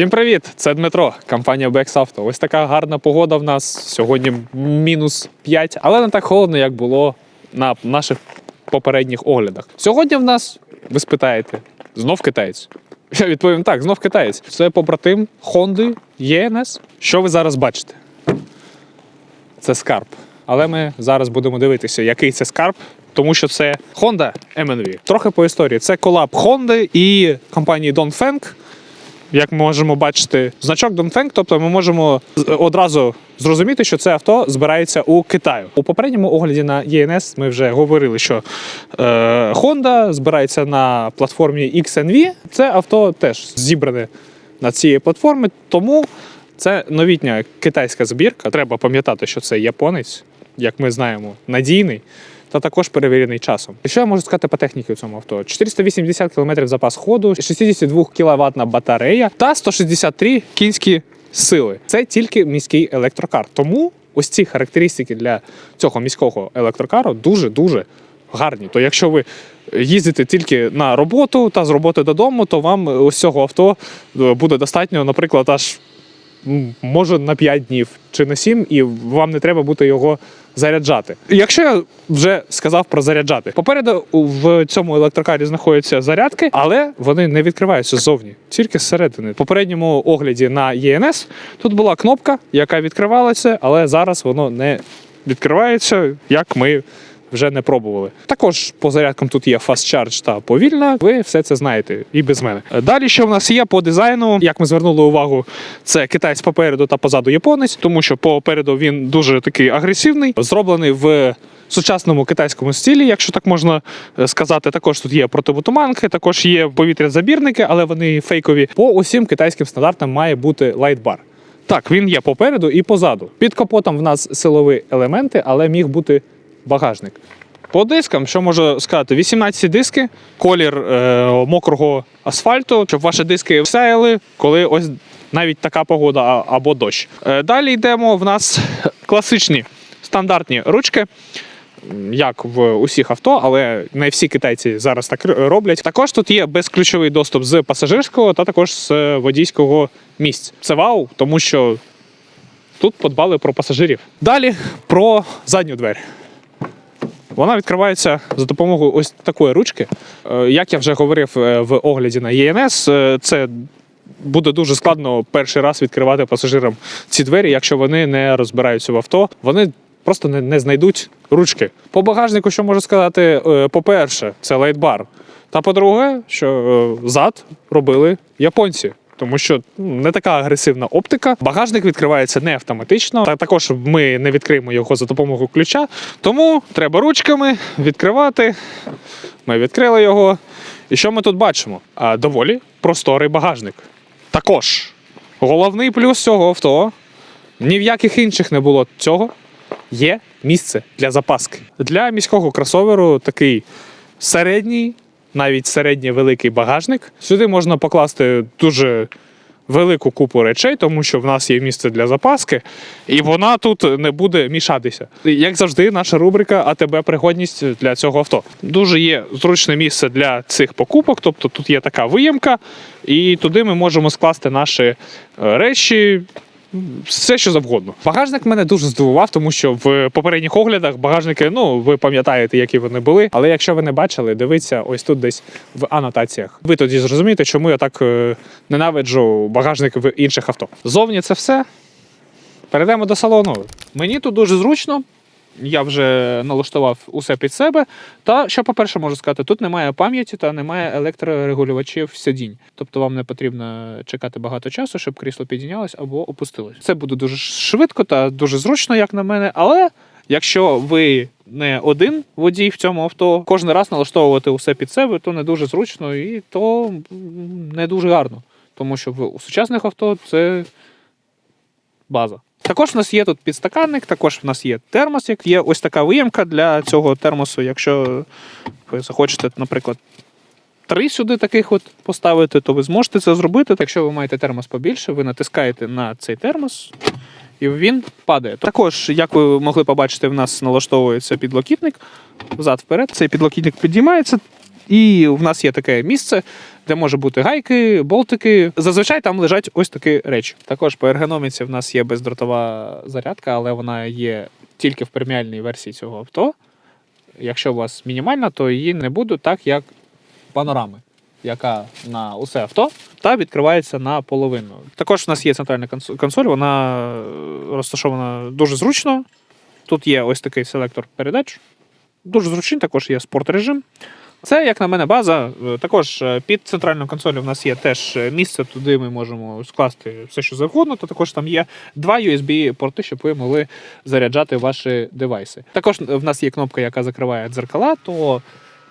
Всім привіт! Це Дмитро, компанія Auto. Ось така гарна погода в нас. Сьогодні мінус 5, але не так холодно, як було на наших попередніх оглядах. Сьогодні в нас, ви спитаєте, знов китаєць. Я відповім так, знов китаєць. Це побратим Honda ENS. Що ви зараз бачите? Це скарб. Але ми зараз будемо дивитися, який це скарб, тому що це Honda MNV. Трохи по історії. Це колаб Honda і компанії Dongfeng. Як ми можемо бачити, значок Dongfeng, тобто ми можемо одразу зрозуміти, що це авто збирається у Китаю. У попередньому огляді на ENS ми вже говорили, що е, Honda збирається на платформі XNV. Це авто теж зібране на цій платформі, тому це новітня китайська збірка. Треба пам'ятати, що це японець, як ми знаємо, надійний. Та також перевірений часом. І що я можу сказати по техніці у цьому авто? 480 км запас ходу, 62 кВт батарея та 163 кінські сили. Це тільки міський електрокар. Тому ось ці характеристики для цього міського електрокару дуже дуже гарні. То якщо ви їздите тільки на роботу та з роботи додому, то вам ось цього авто е, буде достатньо, наприклад, аж може на 5 днів чи на 7, і вам не треба буде його заряджати. Якщо я вже сказав про заряджати, попереду в цьому електрокарі знаходяться зарядки, але вони не відкриваються ззовні, тільки зсередини. В попередньому огляді на ЄНС тут була кнопка, яка відкривалася, але зараз воно не відкривається, як ми вже не пробували. Також по зарядкам тут є Fast Charge та повільна. Ви все це знаєте і без мене. Далі, що в нас є по дизайну, як ми звернули увагу, це китайць попереду та позаду японець, тому що попереду він дуже такий агресивний, зроблений в. Сучасному китайському стилі, якщо так можна е, сказати, також тут є противотуманки, також є повітрязабірники, але вони фейкові. По усім китайським стандартам має бути лайтбар. Так, він є попереду і позаду. Під капотом в нас силові елементи, але міг бути багажник. По дискам, що можу сказати, 18 диски, колір е, мокрого асфальту, щоб ваші диски сяяли, коли ось навіть така погода або дощ. Е, далі йдемо. В нас класичні стандартні ручки. Як в усіх авто, але не всі китайці зараз так роблять. Також тут є безключовий доступ з пасажирського та також з водійського місць. Це вау, тому що тут подбали про пасажирів. Далі про задню двері. Вона відкривається за допомогою ось такої ручки. Е, Як я вже говорив е, в огляді на ЄНС, е, це буде дуже складно перший раз відкривати пасажирам ці двері, якщо вони не розбираються в авто. Вони просто не, знайдуть ручки. По багажнику, що можу сказати, по-перше, це лайтбар. Та по-друге, що зад робили японці. Тому що не така агресивна оптика. Багажник відкривається не автоматично. Та також ми не відкриємо його за допомогою ключа. Тому треба ручками відкривати. Ми відкрили його. І що ми тут бачимо? Доволі просторий багажник. Також головний плюс цього авто ні в яких інших не було цього. Є місце для запаски. Для міського кросоверу такий середній, навіть середній великий багажник. Сюди можна покласти дуже велику купу речей, тому що в нас є місце для запаски, і вона тут не буде мішатися. Як завжди, наша рубрика АТБ пригодність для цього авто. Дуже є зручне місце для цих покупок, тобто тут є така виємка, і туди ми можемо скласти наші е, речі. Все, що завгодно. Багажник мене дуже здивував, тому що в попередніх оглядах багажники, ну ви пам'ятаєте, які вони були. Але якщо ви не бачили, дивіться ось тут десь в анотаціях. Ви тоді зрозумієте, чому я так е, ненавиджу багажник в інших авто. Зовні це все. Перейдемо до салону. Мені тут дуже зручно. Я вже налаштував усе під себе. Та що, по-перше, можу сказати, тут немає пам'яті та немає електрорегулювачів сидінь. Тобто вам не потрібно чекати багато часу, щоб крісло підійнялось або опустилось. Це буде дуже швидко та дуже зручно, як на мене. Але якщо ви не один водій в цьому авто, кожен раз налаштовувати усе під себе, то не дуже зручно і то не дуже гарно. Тому що в сучасних авто це база. Також в нас є тут підстаканник, також в нас є термос, як є ось така виємка для цього термосу. Якщо ви захочете, наприклад, три сюди таких от поставити, то ви зможете це зробити. Якщо ви маєте термос побільше, ви натискаєте на цей термос. І він падає. Також, як ви могли побачити, в нас налаштовується підлокітник взад вперед. Цей підлокітник підіймається, і в нас є таке місце, де може бути гайки, болтики. Зазвичай там лежать ось такі речі. Також по ергономіці в нас є бездротова зарядка, але вона є тільки в преміальній версії цього авто. Якщо у вас мінімальна, то її не буде так, як панорами, яка на усе авто, та відкривається наполовину. Також в нас є центральна консоль, вона розташована дуже зручно. Тут є ось такий селектор передач. Дуже зручний, також є спорт режим. Це, як на мене, база. Е, Також е, під центральною консолью в нас є теж е, місце, туди ми можемо скласти все, що завгодно. То також там є два USB-порти, щоб ви могли заряджати ваші девайси. Також в нас є кнопка, яка закриває дзеркала. То,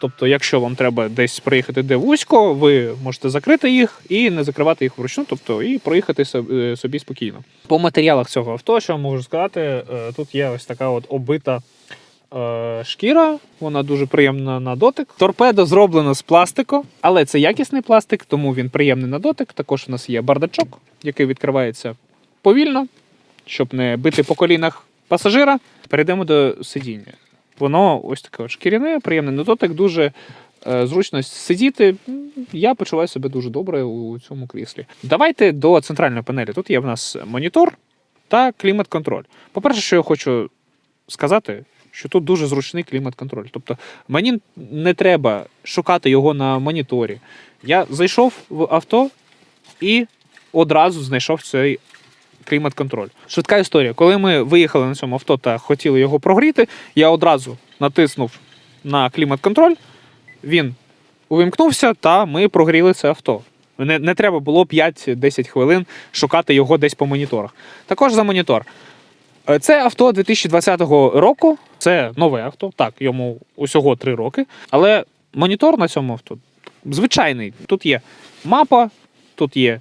тобто, якщо вам треба десь проїхати де вузько, ви можете закрити їх і не закривати їх вручну, тобто і проїхати собі спокійно. По матеріалах цього авто, що можу сказати, тут є ось така от оббита е, шкіра, вона дуже приємна на дотик. Торпедо зроблено з пластику, але це якісний пластик, тому він приємний на дотик. Також у нас є бардачок, який відкривається повільно, щоб не бити по колінах пасажира. Перейдемо до сидіння. Воно ось таке шкіряне, приємний на дотик, дуже е, зручно сидіти. Я почуваю себе дуже добре у цьому кріслі. Давайте до центральної панелі. Тут є в нас монітор та клімат-контроль. По-перше, що я хочу сказати, що тут дуже зручний клімат-контроль. Тобто мені не треба шукати його на моніторі. Я зайшов в авто і одразу знайшов цей клімат-контроль. Швидка історія. Коли ми виїхали на цьому авто та хотіли його прогріти, я одразу натиснув на клімат-контроль, він увімкнувся, та ми прогріли це авто. Не, не треба було 5-10 хвилин шукати його десь по моніторах. Також за монітор. Е, Це авто 2020 року. Це нове авто. Так, йому усього 3 роки. Але монітор на цьому авто звичайний. Тут є мапа, тут є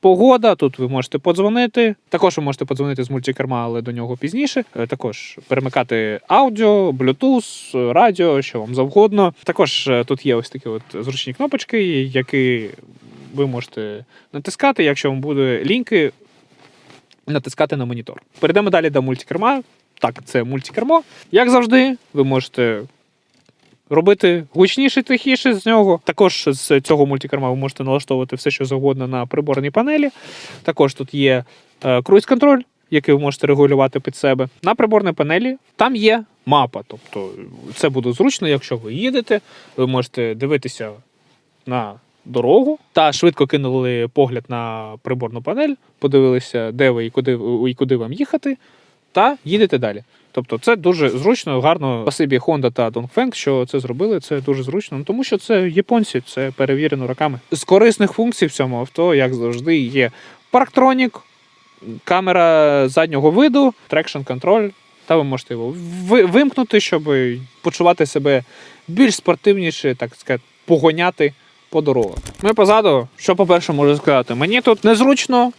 погода, тут ви можете подзвонити. Також ви можете подзвонити з мультикерма, але до нього пізніше. Е, Також перемикати аудіо, Bluetooth, радіо, що вам завгодно. Також е, тут є ось такі от зручні кнопочки, які ви можете натискати, якщо вам буде ліньки, натискати на монітор. Перейдемо далі до мультикерма. Так, це мультикермо. Як завжди, ви можете робити гучніше, тихіше з нього. Також з цього мультикерма ви можете налаштовувати все, що завгодно на приборній панелі. Також тут є е, круїз-контроль, який ви можете регулювати під себе. На приборній панелі там є мапа. Тобто це буде зручно, якщо ви їдете, ви можете дивитися на дорогу та швидко кинули погляд на приборну панель, подивилися, де ви і куди, і куди вам їхати, та їдете далі. Тобто це дуже зручно, гарно. Спасибі Honda та Dongfeng, що це зробили. Це дуже зручно, ну, тому що це японці, це перевірено роками. З корисних функцій в цьому авто, як завжди, є парктронік, камера заднього виду, трекшн контроль. Та ви можете його вимкнути, щоб почувати себе більш спортивніше, так сказати, погоняти по дорогах. Ми позаду, що по-перше можу сказати, мені тут незручно.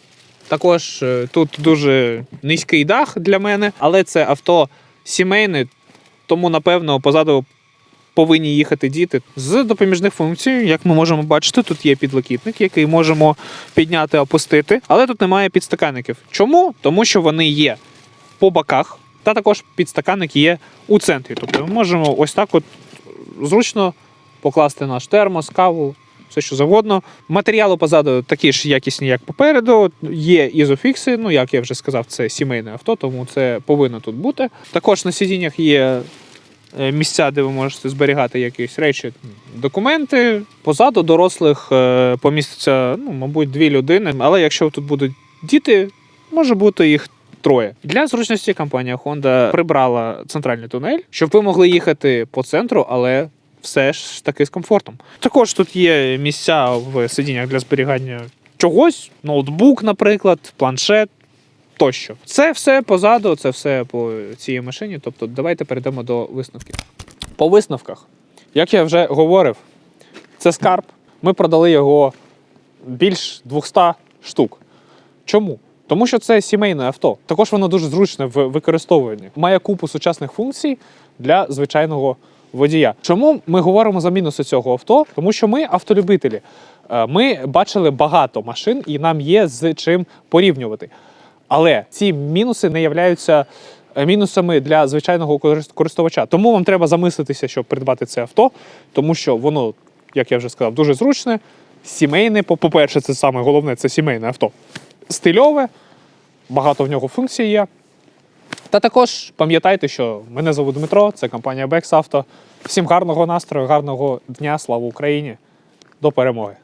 Також е, тут дуже низький дах для мене, але це авто сімейне, тому напевно позаду повинні їхати діти. З допоміжних функцій, як ми можемо бачити, тут є підлокітник, який можемо підняти, опустити, але тут немає підстаканників. Чому? Тому що вони є по боках, та також підстаканник є у центрі. Тобто ми можемо ось так от зручно покласти наш термос, каву, все що завгодно. Матеріали позаду такі ж якісні, як попереду. Є ізофікси. Ну як я вже сказав, це сімейне авто, тому це повинно тут бути. Також на сидіннях є е, місця, де ви можете зберігати якісь речі, документи. Позаду дорослих е, поміститься, ну, мабуть, дві людини. Але якщо тут будуть діти, може бути їх. Троє для зручності компанія Honda прибрала центральний тунель, щоб ви могли їхати по центру, але все ж таки з комфортом. Також тут є місця в сидіннях для зберігання чогось, ноутбук, наприклад, планшет тощо. Це все позаду, це все по цій машині. Тобто, давайте перейдемо до висновків. По висновках, як я вже говорив, це скарб. Ми продали його більш 200 штук. Чому? Тому що це сімейне авто. Також воно дуже зручне в використовуванні. Має купу сучасних функцій для звичайного водія. Чому ми говоримо за мінуси цього авто? Тому що ми автолюбителі. Е, Ми бачили багато машин, і нам є з чим порівнювати. Але ці мінуси не являються е, мінусами для звичайного користувача. Тому вам треба замислитися, щоб придбати це авто, тому що воно, як я вже сказав, дуже зручне. сімейне. По- По-перше, це саме головне це сімейне авто. Стильове, багато в нього функцій є. Та також пам'ятайте, що мене звуть Дмитро, це компанія Бексавто. Всім гарного настрою, гарного дня, слава Україні! До перемоги!